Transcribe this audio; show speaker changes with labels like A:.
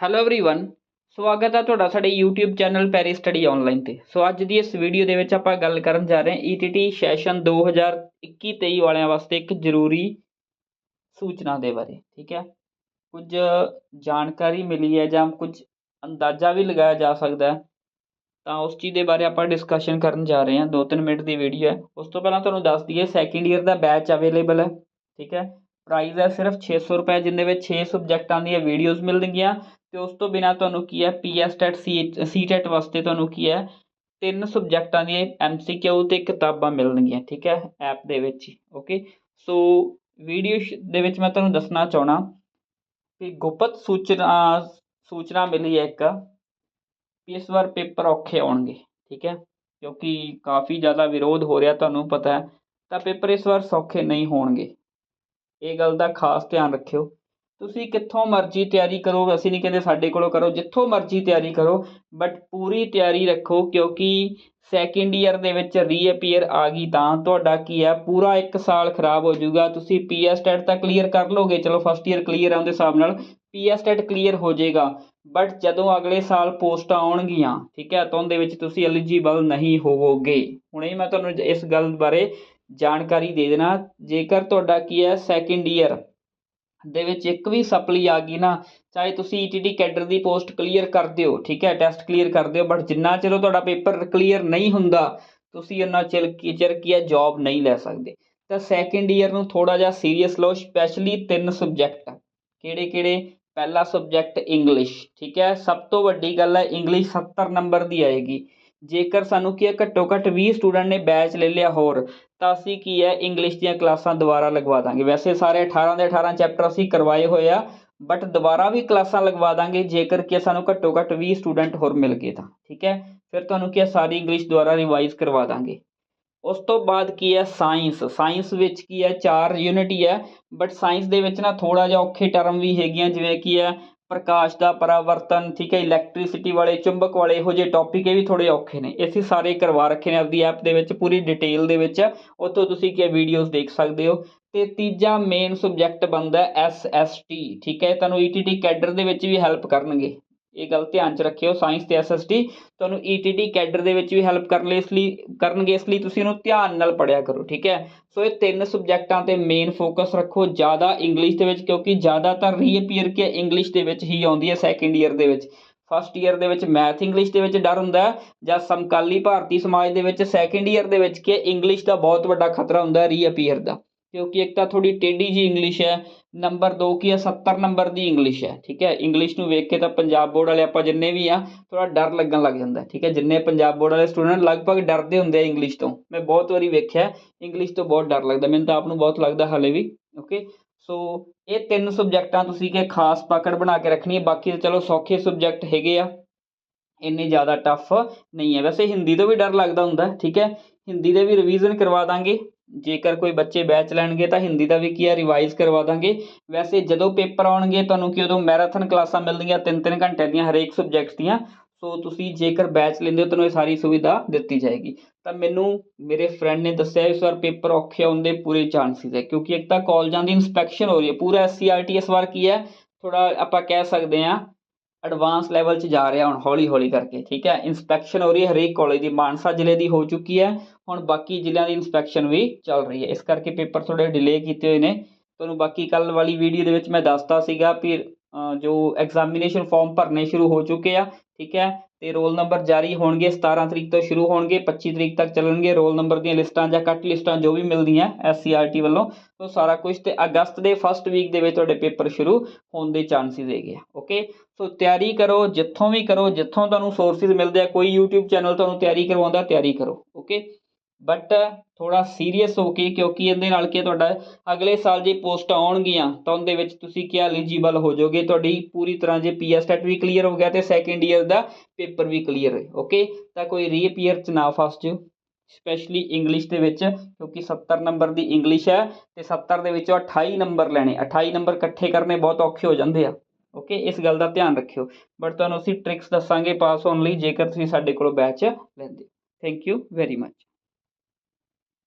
A: Hello everyone ਸਵਾਗਤ ਹੈ ਤੁਹਾਡਾ ਸਾਡੇ YouTube ਚੈਨਲ ਪੈਰੀ ਸਟੱਡੀ ਆਨਲਾਈਨ ਤੇ ਸੋ ਅੱਜ ਦੀ ਇਸ ਵੀਡੀਓ ਦੇ ਵਿੱਚ ਆਪਾਂ ਗੱਲ ਕਰਨ ਜਾ ਰਹੇ ਹਾਂ ETT ਸੈਸ਼ਨ 2021-23 ਵਾਲਿਆਂ ਵਾਸਤੇ ਇੱਕ ਜ਼ਰੂਰੀ ਸੂਚਨਾ ਦੇ ਬਾਰੇ ਠੀਕ ਹੈ ਕੁਝ ਜਾਣਕਾਰੀ ਮਿਲੀ ਹੈ ਜਾਂ ਕੁਝ ਅੰਦਾਜ਼ਾ ਵੀ ਲਗਾਇਆ ਜਾ ਸਕਦਾ ਹੈ ਤਾਂ ਉਸ ਚੀਜ਼ ਦੇ ਬਾਰੇ ਆਪਾਂ ਡਿਸਕਸ਼ਨ ਕਰਨ ਜਾ ਰਹੇ ਹਾਂ 2-3 ਮਿੰਟ ਦੀ ਵੀਡੀਓ ਹੈ ਉਸ ਤੋਂ ਪਹਿਲਾਂ ਤੁਹਾਨੂੰ ਦੱਸ ਦਈਏ ਸੈਕਿੰਡ ਈਅਰ ਦਾ ਬੈਚ ਅਵੇਲੇਬਲ ਹੈ ਠੀਕ ਹੈ ਪ੍ਰਾਈਸ ਹੈ ਸਿਰਫ 600 ਰੁਪਏ ਜਿੰਦੇ ਵਿੱਚ 6 ਸਬਜੈਕਟਾਂ ਦੀਆਂ ਵੀਡੀਓਜ਼ ਮਿਲਣਗੀਆਂ ਅਤੇ ਉਸ ਤੋਂ ਬਿਨਾਂ ਤੁਹਾਨੂੰ ਕੀ ਹੈ? P PS TET C C TET ਵਾਸਤੇ ਤੁਹਾਨੂੰ ਕੀ ਹੈ? ਤਿੰਨ ਸਬਜੈਕਟਾਂ ਦੀਆਂ ਐਮਸੀਕਿਊ ਅਤੇ ਕਿਤਾਬਾਂ ਮਿਲਣਗੀਆਂ, ਠੀਕ ਹੈ? ਐਪ ਦੇ ਵਿੱਚ ਓਕੇ ਸੋ ਵੀਡੀਓ ਦੇ ਵਿੱਚ ਮੈਂ ਤੁਹਾਨੂੰ ਦੱਸਣਾ ਚਾਹਣਾ ਕਿ ਗੁਪਤ ਸੂਚਨਾ ਸੂਚਨਾ ਮਿਲੀ ਹੈ ਇੱਕ, ਵੀ ਇਸ ਵਾਰ ਪੇਪਰ ਔਖੇ ਆਉਣਗੇ, ਠੀਕ ਹੈ? ਕਿਉਂਕਿ ਕਾਫੀ ਜ਼ਿਆਦਾ ਵਿਰੋਧ ਹੋ ਰਿਹਾ ਤੁਹਾਨੂੰ ਪਤਾ ਹੈ, ਤਾਂ ਪੇਪਰ ਇਸ ਵਾਰ ਸੌਖੇ ਨਹੀਂ ਹੋਣਗੇ। ਇਹ ਗੱਲ ਦਾ ਖਾਸ ਧਿਆਨ ਰੱਖਿਓ। ਤੁਸੀਂ ਕਿੱਥੋਂ ਮਰਜ਼ੀ ਤਿਆਰੀ ਕਰੋ, ਅਸੀਂ ਨਹੀਂ ਕਹਿੰਦੇ ਸਾਡੇ ਕੋਲੋਂ ਕਰੋ, ਜਿੱਥੋਂ ਮਰਜ਼ੀ ਤਿਆਰੀ ਕਰੋ ਬਟ ਪੂਰੀ ਤਿਆਰੀ ਰੱਖੋ, ਕਿਉਂਕਿ ਸੈਕਿੰਡ ਈਅਰ ਦੇ ਵਿੱਚ ਰੀਅਪੀਅਰ ਆ ਗਈ ਤਾਂ ਤੁਹਾਡਾ ਕੀ ਹੈ ਪੂਰਾ ਇੱਕ ਸਾਲ ਖਰਾਬ ਹੋ ਜਾਊਗਾ, ਤੁਸੀਂ ਪੀਐਸ ਟੈਟ ਤਾਂ ਕਲੀਅਰ ਕਰ ਲੋਗੇ ਚਲੋ ਫਸਟ ਈਅਰ ਕਲੀਅਰ ਆਉਣ ਉਹਦੇ ਹਿਸਾਬ ਨਾਲ ਪੀਐਸ ਟੈਟ ਕਲੀਅਰ ਹੋ ਜਾਏਗਾ ਬਟ ਜਦੋਂ ਅਗਲੇ ਸਾਲ ਪੋਸਟਾਂ ਆਉਣਗੀਆਂ, ਠੀਕ ਹੈ, ਤਾਂ ਉਹਦੇ ਵਿੱਚ ਤੁਸੀਂ ਐਲੀਜੀਬਲ ਨਹੀਂ ਹੋਵੋਗੇ। ਹੁਣੇ ਮੈਂ ਤੁਹਾਨੂੰ ਇਸ ਗੱਲ ਬਾਰੇ ਜਾਣਕਾਰੀ ਦੇ ਦੇਣਾ, ਜੇਕਰ ਤੁਹਾਡਾ ਕੀ ਹੈ ਸੈਕਿੰਡ ਈਅਰ ਦੇ ਵਿੱਚ ਇੱਕ ਵੀ ਸਪਲੀ ਆ ਗਈ ਨਾ, ਚਾਹੇ ਤੁਸੀਂ ਈਟੀਟੀ ਕੈਡਰ ਦੀ ਪੋਸਟ ਕਲੀਅਰ ਕਰ ਦਿਓ, ਠੀਕ ਹੈ, ਟੈਸਟ ਕਲੀਅਰ ਕਰ ਦਿਓ ਬਟ ਜਿੰਨਾ ਚਿਰ ਤੁਹਾਡਾ ਪੇਪਰ ਕਲੀਅਰ ਨਹੀਂ ਹੁੰਦਾ, ਤੁਸੀਂ ਉਹਨਾਂ ਚਿਰ ਕੀ ਚਿਰ ਕੀ ਹੈ ਜੌਬ ਨਹੀਂ ਲੈ ਸਕਦੇ। ਤਾਂ ਸੈਕਿੰਡ ਈਅਰ ਨੂੰ ਥੋੜਾ ਜਿਹਾ ਸੀਰੀਅਸ ਲਓ ਸਪੈਸ਼ਲੀ ਤਿੰਨ ਸਬਜੈਕਟ ਕਿਹੜੇ ਕਿਹੜੇ? ਪਹਿਲਾ ਸਬਜੈਕਟ ਇੰਗਲਿਸ਼ ਠੀਕ ਹੈ? ਸਭ ਤੋਂ ਵੱਡੀ ਗੱਲ ਹੈ ਇੰਗਲਿਸ਼ 70 ਨੰਬਰ ਦੀ ਆਏਗੀ। ਜੇਕਰ ਸਾਨੂੰ ਕੀ ਹੈ, ਘੱਟੋ ਘੱਟ 20 ਸਟੂਡੈਂਟ ਨੇ ਬੈਚ ਲੈ ਲਿਆ ਹੋਰ, ਤਾਂ ਅਸੀਂ ਕੀ ਹੈ ਇੰਗਲਿਸ਼ ਦੀਆਂ ਕਲਾਸਾਂ ਦੁਬਾਰਾ ਲਗਵਾ ਦਾਂਗੇ। ਵੈਸੇ ਸਾਰੇ 18 ਦੇ 18 ਚੈਪਟਰ ਅਸੀਂ ਕਰਵਾਏ ਹੋਏ ਆ ਬਟ ਦੁਬਾਰਾ ਵੀ ਕਲਾਸਾਂ ਲਗਵਾ ਦਾਂਗੇ, ਜੇਕਰ ਕਿ ਸਾਨੂੰ ਘੱਟੋ ਘੱਟ 20 ਸਟੂਡੈਂਟ ਹੋਰ ਮਿਲ ਗਏ ਤਾਂ। ਠੀਕ ਹੈ? ਫਿਰ ਤੁਹਾਨੂੰ ਕੀ ਹੈ, ਸਾਰੀ ਇੰਗਲਿਸ਼ ਦੁਬਾਰਾ ਰਿਵਾਈਜ਼ ਕਰਵਾ ਦਾਂਗੇ। ਉਸ ਤੋਂ ਬਾਅਦ ਕੀ ਹੈ ਸਾਇੰਸ ਸਾਇੰਸ ਵਿੱਚ ਕੀ ਹੈ, ਚਾਰ ਯੂਨਿਟ ਹੀ ਹੈ ਬਟ ਸਾਇੰਸ ਦੇ ਵਿੱਚ ਨਾ ਥੋੜਾ ਜਿਹਾ ਔਖੇ ਟਰਮ ਵੀ ਹੈਗੀਆਂ, ਜਿਵੇਂ ਕੀ ਹੈ ਪ੍ਰਕਾਸ਼ ਦਾ ਪਰਾਵਰਤਨ, ਠੀਕ ਹੈ ਇਲੈਕਟ੍ਰਿਸਿਟੀ ਵਾਲੇ, ਚੁੰਬਕ ਵਾਲੇ, ਇਹੋ ਜਿਹੇ ਟੌਪਿਕ ਇਹ ਵੀ ਥੋੜੇ ਔਖੇ ਨੇ। ਅਸੀਂ ਸਾਰੇ ਕਰਵਾ ਰੱਖੇ ਨੇ ਆਪਦੀ ਐਪ ਦੇ ਵਿੱਚ, ਪੂਰੀ ਡਿਟੇਲ ਦੇ ਵਿੱਚ। ਉੱਥੋਂ ਤੁਸੀਂ ਕੀ ਵੀਡੀਓਜ਼ ਦੇਖ ਸਕਦੇ ਹੋ। ਤੇ ਤੀਜਾ ਮੇਨ ਸਬਜੈਕਟ ਬਣਦਾ ਐਸ ਐਸ ਟੀ ਠੀਕ ਹੈ, ਤੁਹਾਨੂੰ ਈਟੀਟੀ ਕੈਡਰ ਦੇ ਵਿੱਚ ਵੀ ਹੈਲਪ ਕਰਨਗੇ। ਇਹ ਗੱਲ ਧਿਆਨ 'ਚ ਰੱਖਿਓ ਸਾਇੰਸ ਤੇ ਐਸਐਸਟੀ ਤੁਹਾਨੂੰ ਈਟੀਟੀ ਕੈਡਰ ਦੇ ਵਿੱਚ ਵੀ ਹੈਲਪ ਕਰਨ ਲਈ ਇਸ ਲਈ, ਕਰਨਗੇ ਇਸ ਲਈ ਤੁਸੀਂ ਇਹਨੂੰ ਧਿਆਨ ਨਾਲ ਪੜਿਆ ਕਰੋ, ਠੀਕ ਹੈ? ਸੋ ਇਹ ਤਿੰਨ ਸਬਜੈਕਟਾਂ ਤੇ ਮੇਨ ਫੋਕਸ ਰੱਖੋ, ਜ਼ਿਆਦਾ ਇੰਗਲਿਸ਼ ਦੇ ਵਿੱਚ, ਕਿਉਂਕਿ ਜ਼ਿਆਦਾਤਰ ਰੀਅਪੀਅਰ ਕਿ ਇੰਗਲਿਸ਼ ਦੇ ਵਿੱਚ ਹੀ ਆਉਂਦੀ ਹੈ ਸੈਕਿੰਡ ਈਅਰ ਦੇ ਵਿੱਚ। ਫਸਟ ਈਅਰ ਦੇ ਵਿੱਚ ਮੈਥ ਇੰਗਲਿਸ਼ ਦੇ ਵਿੱਚ ਡਰ ਹੁੰਦਾ ਜਾਂ ਸਮਕਾਲੀ ਭਾਰਤੀ ਸਮਾਜ ਦੇ ਵਿੱਚ ਸੈਕਿੰਡ ਈਅਰ ਦੇ ਵਿੱਚ ਕਿ ਇੰਗਲਿਸ਼ ਦਾ ਬਹੁਤ ਵੱਡਾ ਖਤਰਾ ਹੁੰਦਾ ਰੀਅਪੀਅਰ ਦਾ। ਕਿਉਂਕਿ ਇੱਕ ਤਾਂ ਥੋੜੀ ਟੇਢੀ ਜੀ ਇੰਗਲਿਸ਼ ਹੈ ਨੰਬਰ 2 ਕੀ ਹੈ 70 ਨੰਬਰ ਦੀ ਇੰਗਲਿਸ਼ ਹੈ, ਠੀਕ ਹੈ? ਇੰਗਲਿਸ਼ ਨੂੰ ਵੇਖ ਕੇ ਤਾਂ ਪੰਜਾਬ ਬੋਰਡ ਵਾਲੇ ਆਪਾਂ ਜਿੰਨੇ ਵੀ ਆ ਥੋੜਾ ਡਰ ਲੱਗਣ ਲੱਗ ਜਾਂਦਾ, ਠੀਕ ਹੈ? ਜਿੰਨੇ ਪੰਜਾਬ ਬੋਰਡ ਵਾਲੇ ਸਟੂਡੈਂਟ ਲਗਭਗ ਡਰਦੇ ਹੁੰਦੇ ਆ ਇੰਗਲਿਸ਼ ਤੋਂ। ਮੈਂ ਬਹੁਤ ਵਾਰੀ ਵੇਖਿਆ ਇੰਗਲਿਸ਼ ਤੋਂ ਬਹੁਤ ਡਰ ਲੱਗਦਾ, ਮੈਨੂੰ ਤਾਂ ਆਪ ਨੂੰ ਬਹੁਤ ਲੱਗਦਾ ਹਲੇ ਵੀ ਓਕੇ ਸੋ ਇਹ ਤਿੰਨ ਸਬਜੈਕਟਾਂ ਤੁਸੀਂ ਕਿ ਖਾਸ ਪਕੜ ਬਣਾ ਕੇ ਰੱਖਣੀ ਹੈ, ਬਾਕੀ ਤਾਂ ਚਲੋ ਸੌਖੇ ਸਬਜੈਕਟ ਹੈਗੇ ਆ। ਇੰਨੇ ਜ਼ਿਆਦਾ ਟਫ ਨਹੀਂ ਹੈ। ਵੈਸੇ ਹਿੰਦੀ ਤੋਂ ਵੀ ਡਰ ਲੱਗਦਾ ਹੁੰਦਾ, ਠੀਕ ਹੈ? ਹਿੰਦੀ ਦੇ ਵੀ ਰਿਵੀਜ਼ਨ ਕਰਵਾ ਦਾਂਗੇ। ਜੇਕਰ ਕੋਈ ਬੱਚੇ ਬੈਚ ਲੈਣਗੇ ਤਾਂ ਹਿੰਦੀ ਦਾ ਵੀ ਕੀ ਹੈ ਰਿਵਾਈਜ਼ ਕਰਵਾ ਦਾਂਗੇ। ਵੈਸੇ ਜਦੋਂ ਪੇਪਰ ਆਉਣਗੇ, ਤੁਹਾਨੂੰ ਕੀ ਉਦੋਂ ਮੈਰਾਥਨ ਕਲਾਸਾਂ ਮਿਲਣਗੀਆਂ ਤਿੰਨ ਤਿੰਨ ਘੰਟੇ ਦੀਆਂ, ਹਰੇਕ ਸਬਜੈਕਟ ਦੀਆਂ। ਸੋ ਤੁਸੀਂ ਜੇਕਰ ਬੈਚ ਲੈਂਦੇ ਹੋ, ਤੁਹਾਨੂੰ ਇਹ ਸਾਰੀ ਸੁਵਿਧਾ ਦਿੱਤੀ ਜਾਏਗੀ। ਤਾਂ ਮੈਨੂੰ ਮੇਰੇ ਫਰੈਂਡ ਨੇ ਦੱਸਿਆ, ਇਸ ਵਾਰ ਪੇਪਰ ਔਖੇ ਆਉਣ ਦੇ ਪੂਰੇ ਚਾਂਸਿਸ ਹੈ, ਕਿਉਂਕਿ ਇੱਕ ਤਾਂ ਕਾਲਜਾਂ ਦੀ ਇਨਸਪੈਕਸ਼ਨ ਹੋ ਰਹੀ ਹੈ। ਪੂਰਾ ਐਸਸੀਆਰਟੀ ਇਸ ਵਾਰ ਕੀ ਹੈ? ਥੋੜਾ ਆਪਾਂ ਕਹਿ ਸਕਦੇ ਹਾਂ ਐਡਵਾਂਸ ਲੈਵਲ 'ਚ ਜਾ ਰਿਹਾ ਹੁਣ, ਹੌਲੀ ਹੌਲੀ ਕਰਕੇ, ਠੀਕ ਹੈ? ਇਨਸਪੈਕਸ਼ਨ ਹੋ ਰਹੀ ਹੈ ਹਰੇਕ ਕਾਲਜ ਦੀ, ਮਾਨਸਾ ਜ਼ਿਲ੍ਹੇ ਦੀ ਹੋ ਚੁੱਕੀ ਹੈ। ਹੁਣ ਬਾਕੀ ਜ਼ਿਲ੍ਹਿਆਂ ਦੀ ਇਨਸਪੈਕਸ਼ਨ ਵੀ ਚੱਲ ਰਹੀ ਹੈ। ਇਸ ਕਰਕੇ ਪੇਪਰ ਥੋੜੇ ਡਿਲੇ ਕੀਤੇ ਹੋਏ ਨੇ। ਤੁਹਾਨੂੰ ਬਾਕੀ ਕੱਲ ਵਾਲੀ ਵੀਡੀਓ ਦੇ ਵਿੱਚ ਮੈਂ ਦੱਸਦਾ ਸੀਗਾ ਵੀ ਜੋ ਐਗਜ਼ਾਮੀਨੇਸ਼ਨ ਫਾਰਮ ਭਰਨੇ ਸ਼ੁਰੂ ਹੋ ਚੁੱਕੇ ਆ ਠੀਕ ਹੈ? ਤੇ ਰੋਲ ਨੰਬਰ ਜਾਰੀ ਹੋਣਗੇ 17 ਤਰੀਕ ਤੋਂ ਸ਼ੁਰੂ ਹੋਣਗੇ 25 ਤਰੀਕ ਤੱਕ ਚੱਲਣਗੇ ਰੋਲ ਨੰਬਰ ਦੀਆਂ ਲਿਸਟਾਂ ਜਾਂ ਕੱਟ ਲਿਸਟਾਂ ਜੋ ਵੀ ਮਿਲਦੀਆਂ ਐਸਸੀਆਰਟੀ ਵੱਲੋਂ। ਉਹ ਸਾਰਾ ਕੁਝ ਤੇ ਅਗਸਤ ਦੇ ਫਸਟ ਵੀਕ ਦੇ ਵਿੱਚ ਤੁਹਾਡੇ ਪੇਪਰ ਸ਼ੁਰੂ ਹੋਣ ਦੇ ਚਾਂਸਿਸ ਹੈਗੇ ਆ ਓਕੇ ਸੋ ਤਿਆਰੀ ਕਰੋ, ਜਿੱਥੋਂ ਵੀ ਕਰੋ, ਜਿੱਥੋਂ ਤੁਹਾਨੂੰ ਸੋਰਸਿਸ ਮਿਲਦੇ ਆ, ਕੋਈ YouTube ਚੈਨਲ ਤੁਹਾਨੂੰ ਤਿਆਰੀ ਕਰਵਾਉਂਦਾ, ਤਿਆਰੀ ਕਰੋ ਓਕੇ ਬਟ ਥੋੜਾ ਸੀਰੀਅਸ ਹੋ ਕੇ, ਕਿਉਂਕਿ ਇਹਦੇ ਨਾਲ ਕੀ ਤੁਹਾਡਾ, ਅਗਲੇ ਸਾਲ ਜੇ ਪੋਸਟ ਆਉਣਗੀਆਂ, ਤਾਂ ਉਹਦੇ ਵਿੱਚ ਤੁਸੀਂ ਕੀ ਐਲੀਜੀਬਲ ਹੋ ਜਾਓਗੇ? ਤੁਹਾਡੀ ਪੂਰੀ ਤਰ੍ਹਾਂ ਜੇ ਪੀਐਸ ਟੈਟ ਵੀ ਕਲੀਅਰ ਹੋ ਗਿਆ ਤੇ ਸੈਕੰਡ ਈਅਰ ਦਾ ਪੇਪਰ ਵੀ ਕਲੀਅਰ ਹੈ ਓਕੇ ਤਾਂ ਕੋਈ ਰੀਅਪੀਅਰ ਚ ਨਾ ਫਸ ਜਾਓ ਸਪੈਸ਼ਲੀ ਇੰਗਲਿਸ਼ ਦੇ ਵਿੱਚ, ਕਿਉਂਕਿ 70 ਨੰਬਰ ਦੀ ਇੰਗਲਿਸ਼ ਹੈ ਤੇ 70 ਦੇ ਵਿੱਚੋਂ 28 ਨੰਬਰ ਲੈਣੇ 28 ਨੰਬਰ ਇਕੱਠੇ ਕਰਨੇ ਬਹੁਤ ਔਖੇ ਹੋ ਜਾਂਦੇ ਆ ਓਕੇ ਇਸ ਗੱਲ ਦਾ ਧਿਆਨ ਰੱਖਿਓ ਬਟ ਤੁਹਾਨੂੰ ਅਸੀਂ ਟ੍ਰਿਕਸ ਦੱਸਾਂਗੇ ਪਾਸ ਹੋਣ ਲਈ, ਜੇਕਰ ਤੁਸੀਂ ਸਾਡੇ ਕੋਲੋਂ ਬੈਚ ਲੈਂਦੇ ਥੈਂਕ ਯੂ ਵੈਰੀ ਮੱਚ